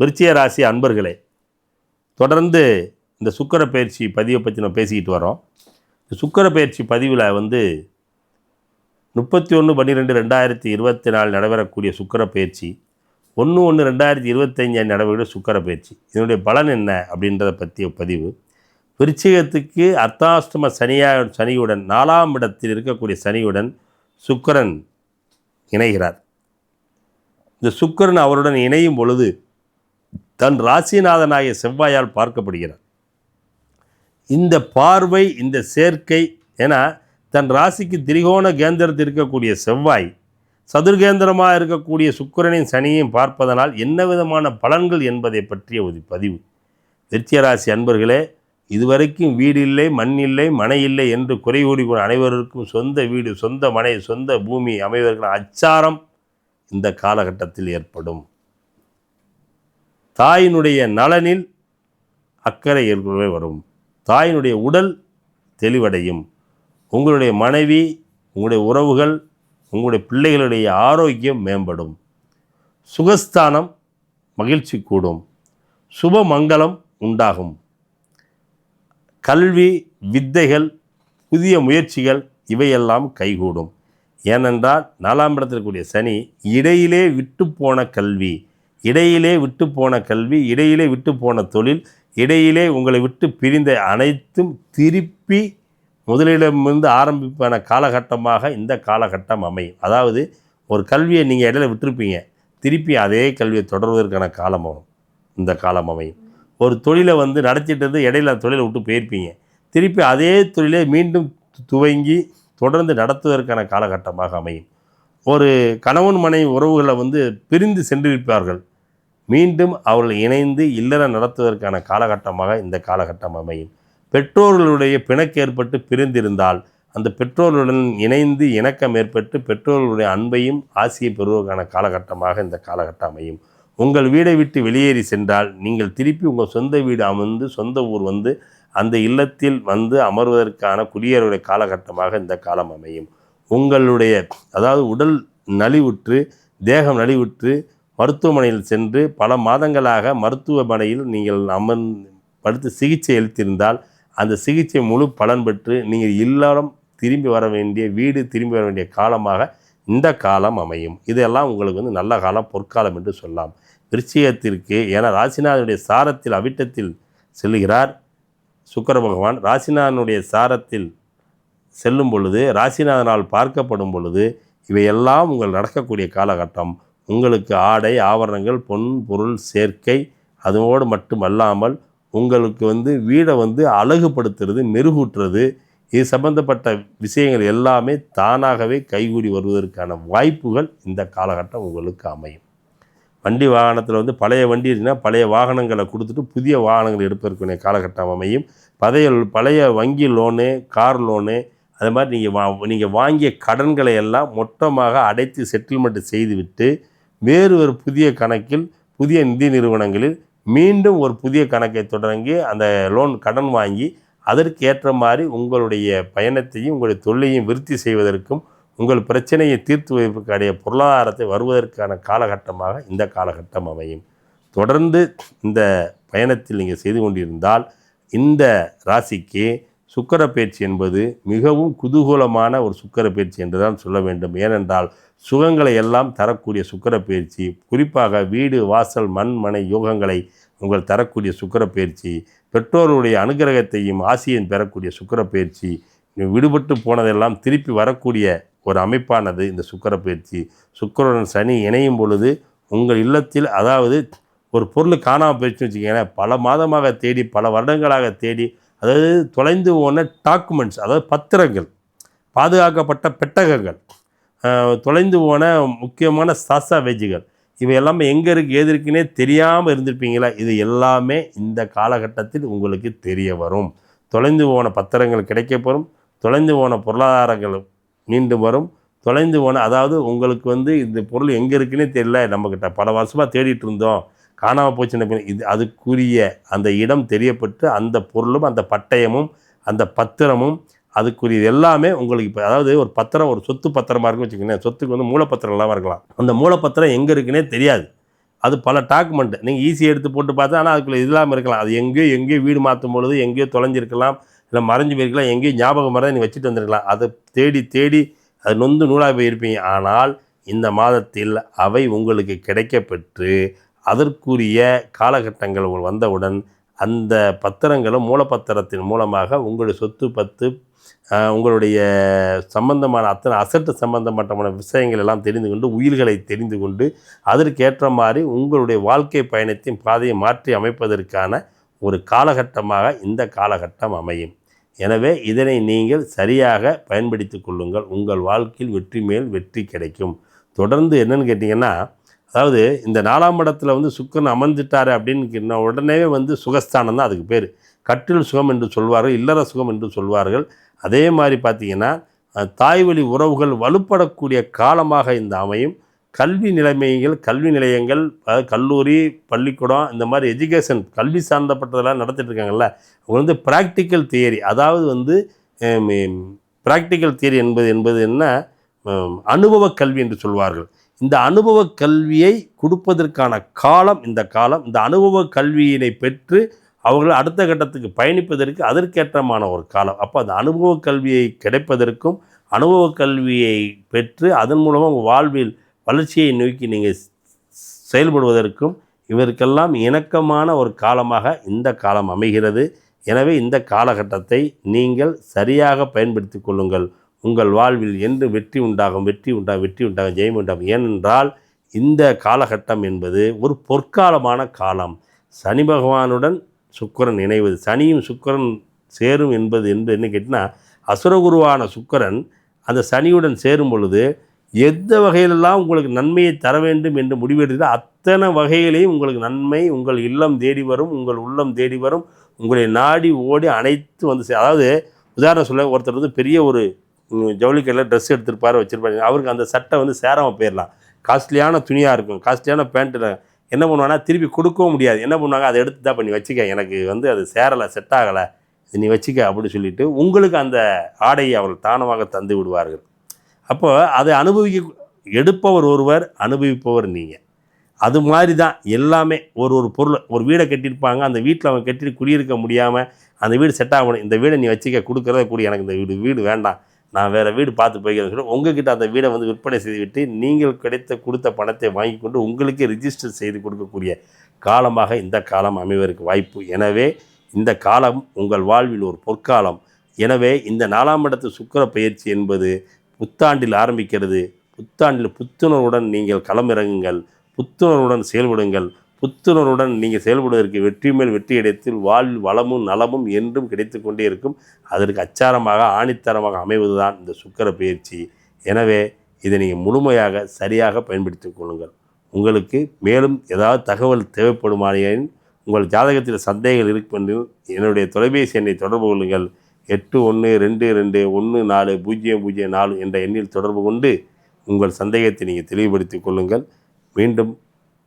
விருச்சிய ராசி அன்பர்களே தொடர்ந்து இந்த சுக்கர பயிற்சி பதிவை பற்றி நம்ம பேசிக்கிட்டு வரோம். இந்த சுக்கர பயிற்சி பதிவில் வந்து முப்பத்தி ஒன்று பன்னிரெண்டு ரெண்டாயிரத்தி இருபத்தி நாலு நடைபெறக்கூடிய சுக்கர பயிற்சி ஒன்று ஒன்று ரெண்டாயிரத்தி இருபத்தஞ்சு நடைபெற சுக்கர பயிற்சி. இதனுடைய பலன் என்ன அப்படின்றத பற்றிய பதிவு. விருச்சிகத்துக்கு அர்த்தாஷ்டம சனியா சனியுடன் நாலாம் இடத்தில் இருக்கக்கூடிய சனியுடன் சுக்கரன் இணைகிறார். இந்த சுக்கிரன் அவருடன் இணையும் பொழுது தன் ராசிநாதனாகிய செவ்வாயால் பார்க்கப்படுகிறார். இந்த பார்வை இந்த சேர்க்கை ஏன்னா தன் ராசிக்கு திரிகோண கேந்திரத்தில் இருக்கக்கூடிய செவ்வாய் சதுர்கேந்திரமாக இருக்கக்கூடிய சுக்கரனையும் சனியையும் பார்ப்பதனால் என்ன விதமான பலன்கள் என்பதை பற்றிய ஒரு பதிவு. விருச்சிக ராசி அன்பர்களே இதுவரைக்கும் வீடு இல்லை மண் இல்லை மனை இல்லை என்று குறை கூடி அனைவருக்கும் சொந்த வீடு சொந்த மனை சொந்த பூமி அமைவதற்கான அச்சாரம் இந்த காலகட்டத்தில் ஏற்படும். தாயினுடைய நலனில் அக்கறை ஏற்கனவே வரும். தாயினுடைய உடல் தெளிவடையும். உங்களுடைய மனைவி உங்களுடைய உறவுகள் உங்களுடைய பிள்ளைகளுடைய ஆரோக்கியம் மேம்படும். சுகஸ்தானம் மகிழ்ச்சி கூடும். சுப மங்களம் உண்டாகும். கல்வி வித்தைகள் புதிய முயற்சிகள் இவையெல்லாம் கைகூடும். ஏனென்றால் நாலாம் இடத்தில் கூடிய சனி இடையிலே விட்டு போன கல்வி. இடையிலே விட்டு போன கல்வி இடையிலே விட்டு போன தொழில் இடையிலே உங்களை விட்டு பிரிந்த அனைத்தும் திருப்பி முதலிடமிருந்து ஆரம்பிப்பான காலகட்டமாக இந்த காலகட்டம் அமையும். அதாவது ஒரு கல்வியை நீங்கள் இடையில விட்டுருப்பீங்க. திருப்பி அதே கல்வியை தொடர்வதற்கான காலம் வரும். இந்த காலம் அமையும். ஒரு தொழிலை வந்து நடத்திட்டு இருந்து இடையில தொழிலை விட்டு போயிருப்பீங்க. திருப்பி அதே தொழிலை மீண்டும் து- துவங்கி தொடர்ந்து நடத்துவதற்கான காலகட்டமாக அமையும். ஒரு கணவன் மனைவி உறவுகளை வந்து பிரிந்து சென்றிருப்பார்கள். மீண்டும் அவர்கள் இணைந்து இல்லற நடத்துவதற்கான காலகட்டமாக இந்த காலகட்டம் அமையும். பெற்றோர்களுடைய பிணக்கு ஏற்பட்டு பிரிந்திருந்தால் அந்த பெற்றோர்களுடன் இணைந்து இணக்கம் ஏற்பட்டு பெற்றோர்களுடைய அன்பையும் ஆசையை பெறுவதற்கான காலகட்டமாக இந்த காலகட்டம் அமையும். உங்கள் வீடை விட்டு வெளியேறி சென்றால் நீங்கள் திருப்பி உங்கள் சொந்த வீடு அமர்ந்து சொந்த ஊர் வந்து அந்த இல்லத்தில் வந்து அமர்வதற்கான குடியேறுடைய காலகட்டமாக இந்த காலம் அமையும். உங்களுடைய அதாவது உடல் நலிவுற்று தேகம் நலிவுற்று மருத்துவமனையில் சென்று பல மாதங்களாக மருத்துவமனையில் நீங்கள் அமர்ந்து படுத்து சிகிச்சை அளித்திருந்தால் அந்த சிகிச்சை முழு பலன் பெற்று நீங்கள் இல்லறம் திரும்பி வர வேண்டிய வீடு திரும்பி வர வேண்டிய காலமாக இந்த காலம் அமையும். இதெல்லாம் உங்களுக்கு வந்து நல்ல காலம் பொற்காலம் என்று சொல்லலாம். விருச்சிகத்திற்கு ஏன்னா ராசிநாதனுடைய சாரத்தில் அவிட்டத்தில் செல்லுகிறார் சுக்கர பகவான். ராசிநாதனுடைய சாரத்தில் செல்லும் பொழுது ராசிநாதனால் பார்க்கப்படும் பொழுது இவையெல்லாம் உங்கள் நடக்கக்கூடிய காலகட்டம். உங்களுக்கு ஆடை ஆபரணங்கள் பொன் பொருள் சேர்க்கை அதோடு மட்டுமல்லாமல் உங்களுக்கு வந்து வீடை வந்து அழகுபடுத்துறது மெருகூட்டுறது இது சம்பந்தப்பட்ட விஷயங்கள் எல்லாமே தானாகவே கைகூடி வருவதற்கான வாய்ப்புகள் இந்த காலகட்டம் உங்களுக்கு அமையும். வண்டி வாகனத்தில் வந்து பழைய வண்டி பழைய வாகனங்களை கொடுத்துட்டு புதிய வாகனங்கள் எடுப்பதற்குரிய காலகட்டம் அமையும். பழைய பழைய வங்கி லோனு கார் லோனு அது மாதிரி நீங்கள் வா நீங்கள் வாங்கிய கடன்களை எல்லாம் மொத்தமாக அடைத்து செட்டில்மெண்ட் செய்துவிட்டு வேறு ஒரு புதிய கணக்கில் புதிய நிதி நிறுவனங்களில் மீண்டும் ஒரு புதிய கணக்கை தொடங்கி அந்த லோன் கடன் வாங்கி அதற்கு ஏற்ற மாதிரி உங்களுடைய பயணத்தையும் உங்களுடைய தொழிலையும் விருத்தி செய்வதற்கும் உங்கள் பிரச்சனையை தீர்த்து வைப்பதற்கான பொருளாதாரத்தை வருவதற்கான காலகட்டமாக இந்த காலகட்டம் அமையும். தொடர்ந்து இந்த பயணத்தில் நீங்கள் செய்து கொண்டிருந்தால் இந்த ராசிக்கு சுக்கர பயிற்சி என்பது மிகவும் குதூகூலமான ஒரு சுக்கர பயிற்சி என்று தான் சொல்ல வேண்டும். ஏனென்றால் சுகங்களை எல்லாம் தரக்கூடிய சுக்கர பயிற்சி குறிப்பாக வீடு வாசல் மண் மனை யோகங்களை உங்கள் தரக்கூடிய சுக்கர பயிற்சி பெற்றோருடைய அனுகிரகத்தையும் ஆசியையும் பெறக்கூடிய சுக்கர பயிற்சி விடுபட்டு போனதெல்லாம் திருப்பி வரக்கூடிய ஒரு அமைப்பானது இந்த சுக்கர பயிற்சி சுக்கரன் சனி இணையும் பொழுது உங்கள் இல்லத்தில் அதாவது ஒரு பொருள் காணாமல் போயிடுச்சுன்னு வச்சுக்கோங்களேன் பல மாதமாக தேடி பல வருடங்களாக தேடி அதாவது தொலைந்து போன டாக்குமெண்ட்ஸ் அதாவது பத்திரங்கள் பாதுகாக்கப்பட்ட பெட்டகங்கள் தொலைந்து போன முக்கியமான சாஸ்தாவேஜுகள் இவை எல்லாமே எங்கே இருக்குது எது இருக்குன்னே தெரியாமல் இருந்திருப்பீங்களா? இது எல்லாமே இந்த காலகட்டத்தில் உங்களுக்கு தெரிய வரும். தொலைந்து போன பத்திரங்கள் கிடைக்கப்பெறும் தொலைந்து போன பொருளாதாரங்கள் மீண்டும் வரும் தொலைந்து போன அதாவது உங்களுக்கு வந்து இந்த பொருள் எங்கே இருக்குன்னே தெரியல நம்மக்கிட்ட பல வருஷமாக தேடிட்டு இருந்தோம். காணாமல் போச்சுன பின்ன இது அதுக்குரிய அந்த இடம் தெரியப்பட்டு அந்த பொருளும் அந்த பட்டயமும் அந்த பத்திரமும் அதுக்குரியது எல்லாமே உங்களுக்கு இப்போ அதாவது ஒரு பத்திரம் ஒரு சொத்து பத்திரமா இருக்குன்னு வச்சுக்கோங்களேன். சொத்துக்கு வந்து மூலப்பத்திரம் இல்லாமல் இருக்கலாம். அந்த மூலப்பத்திரம் எங்கே இருக்குன்னே தெரியாது. அது பல டாக்குமெண்ட். நீங்கள் ஈஸியாக எடுத்து போட்டு பார்த்தா ஆனால் அதுக்குள்ளே இல்லாமல் இருக்கலாம். அது எங்கேயோ எங்கேயோ வீடு மாற்றும் பொழுது எங்கேயோ தொலைஞ்சிருக்கலாம். இல்லை மறைஞ்சு போயிருக்கலாம். எங்கேயோ ஞாபகம் மறந்து நீ வச்சுட்டு வந்திருக்கலாம். அதை தேடி தேடி அது நொந்து நூலாக போயிருப்பீங்க. ஆனால் இந்த மாதத்தில் அவை உங்களுக்கு கிடைக்கப்பெற்று அதற்குரிய காலகட்டங்கள் வந்தவுடன் அந்த பத்திரங்களும் மூலப்பத்திரத்தின் மூலமாக உங்களுடைய சொத்து பத்து உங்களுடைய சம்பந்தமான அத்தனை அசட்டு சம்பந்தப்பட்டமான விஷயங்கள் எல்லாம் தெரிந்து கொண்டு உயிர்களை தெரிந்து கொண்டு அதற்கேற்ற மாதிரி உங்களுடைய வாழ்க்கை பயணத்தின் பாதையை மாற்றி அமைப்பதற்கான ஒரு காலகட்டமாக இந்த காலகட்டம் அமையும். எனவே இதனை நீங்கள் சரியாக பயன்படுத்தி கொள்ளுங்கள். உங்கள் வாழ்க்கையில் வெற்றி மேல் வெற்றி கிடைக்கும். தொடர்ந்து என்னென்னு கேட்டிங்கன்னா அதாவது இந்த நாலாம் இடத்துல வந்து சுக்கரன் அமர்ந்துட்டாரு அப்படின்னு உடனே வந்து சுகஸ்தானம் தான் அதுக்கு பேர். கட்டில் சுகம் என்று சொல்வார்கள் இல்லற சுகம் என்று சொல்வார்கள். அதே மாதிரி பார்த்தீங்கன்னா தாய்வழி தாய் வழி உறவுகள் வலுப்படக்கூடிய காலமாக இந்த அமையும். கல்வி நிலைமைகள் கல்வி நிலையங்கள் கல்லூரி பள்ளிக்கூடம் இந்த மாதிரி எஜுகேஷன் கல்வி சார்ந்தப்பட்டதெல்லாம் நடத்திட்டுருக்காங்கல்ல அவங்க வந்து ப்ராக்டிக்கல் தியரி அதாவது வந்து ப்ராக்டிக்கல் தியரி என்பது என்பது என்ன? அனுபவ கல்வி என்று சொல்வார்கள். இந்த அனுபவ கல்வியை கொடுப்பதற்கான காலம் இந்த காலம் இந்த அனுபவ கல்வியினை பெற்று அவர்கள் அடுத்த கட்டத்துக்கு பயணிப்பதற்கு அதற்கேற்றமான ஒரு காலம். அப்போ அந்த அனுபவ கல்வியை கிடைப்பதற்கும் அனுபவ கல்வியை பெற்று அதன் மூலமாக உங்கள் வாழ்வில் வளர்ச்சியை நோக்கி நீங்கள் செயல்படுவதற்கும் இவருக்கெல்லாம் இணக்கமான ஒரு காலமாக இந்த காலம் அமைகிறது. எனவே இந்த காலகட்டத்தை நீங்கள் சரியாக பயன்படுத்தி கொள்ளுங்கள். உங்கள் வாழ்வில் என்று வெற்றி உண்டாகும் வெற்றி உண்டாகும் வெற்றி உண்டாகும் ஜெயம் உண்டாகும் ஏனென்றால் இந்த காலகட்டம் என்பது ஒரு பொற்காலமான காலம். சனி பகவானுடன் சுக்கரன் இணைவது சனியும் சுக்கரன் சேரும் என்பது என்று என்ன கேட்டினா அசுரகுருவான சுக்கரன் அந்த சனியுடன் சேரும் பொழுது எந்த வகையிலெல்லாம் உங்களுக்கு நன்மையை தர வேண்டும் என்று முடிவெடுத்து அத்தனை வகையிலையும் உங்களுக்கு நன்மை உங்கள் இல்லம் தேடி வரும் உங்கள் உள்ளம் தேடி வரும் உங்களை நாடி ஓடி அனைத்து வந்து சே- அதாவது உதாரணம் சொல்ல ஒருத்தர் வந்து பெரிய ஒரு ஜவுளி கடையில் ட்ரெஸ் எடுத்துருப்பார் வச்சிருப்பாரு. அவருக்கு அந்த சட்டை வந்து சேராமல் போயிடலாம் காஸ்ட்லியான துணியாக இருக்கும். காஸ்ட்லியான பேண்ட்டில் என்ன பண்ணுவாங்கன்னா திருப்பி கொடுக்கவும் முடியாது. என்ன பண்ணுவாங்க அதை எடுத்து தான் பண்ணி வச்சுக்க. எனக்கு வந்து அது சேரலை செட் ஆகலை. இது நீ வச்சுக்க அப்படின்னு சொல்லிட்டு உங்களுக்கு அந்த ஆடையை அவர்கள் தானமாக தந்து விடுவார்கள். அப்போ அதை அனுபவிக்க எடுப்பவர் ஒருவர் அனுபவிப்பவர் நீங்கள் அது மாதிரி தான் எல்லாமே. ஒரு ஒரு பொருள் ஒரு வீடை கட்டியிருப்பாங்க. அந்த வீட்டில் அவங்க கட்டிட்டு குடியிருக்க முடியாமல் அந்த வீடு செட் ஆகணும். இந்த வீடை நீ வச்சுக்க கொடுக்குறத கூடி. எனக்கு இந்த வீடு வீடு வேண்டாம். நான் வேறு வீடு பார்த்து போய்க்கிறேன் சொல்லி உங்ககிட்ட அந்த வீடை வந்து விற்பனை செய்துவிட்டு நீங்கள் கிடைத்த கொடுத்த பணத்தை வாங்கி கொண்டு உங்களுக்கே ரிஜிஸ்டர் செய்து கொடுக்கக்கூடிய காலமாக இந்த காலம் அமைவதற்கு வாய்ப்பு. எனவே இந்த காலம் உங்கள் வாழ்வில் ஒரு பொற்காலம். எனவே இந்த நாலாம் இடத்து சுக்கிர பயிற்சி என்பது புத்தாண்டில் ஆரம்பிக்கிறது. புத்தாண்டில் புத்துணர்வுடன் நீங்கள் களமிறங்குங்கள். புத்துணர்வுடன் செயல்படுங்கள். புத்துணர்வுடன் நீங்கள் செயல்படுவதற்கு வெற்றி மேல் வெற்றி இடத்தில் வாழ்வில் வளமும் நலமும் என்றும் கிடைத்து கொண்டே இருக்கும். அதற்கு அச்சாரமாக ஆணித்தரமாக அமைவதுதான் இந்த சுக்கர பயிற்சி. எனவே இதை நீங்கள் முழுமையாக சரியாக பயன்படுத்தி கொள்ளுங்கள். உங்களுக்கு மேலும் ஏதாவது தகவல் தேவைப்படுமானேன் உங்கள் ஜாதகத்தில் சந்தேகங்கள் இருப்பென்றில் என்னுடைய தொலைபேசி எண்ணை தொடர்பு கொள்ளுங்கள். எட்டு ஒன்று ரெண்டு ரெண்டு ஒன்று நாலு பூஜ்ஜியம் பூஜ்ஜியம் நாலு என்ற எண்ணில் தொடர்பு கொண்டு உங்கள் சந்தேகத்தை நீங்கள் தெளிவுபடுத்திக் கொள்ளுங்கள். மீண்டும்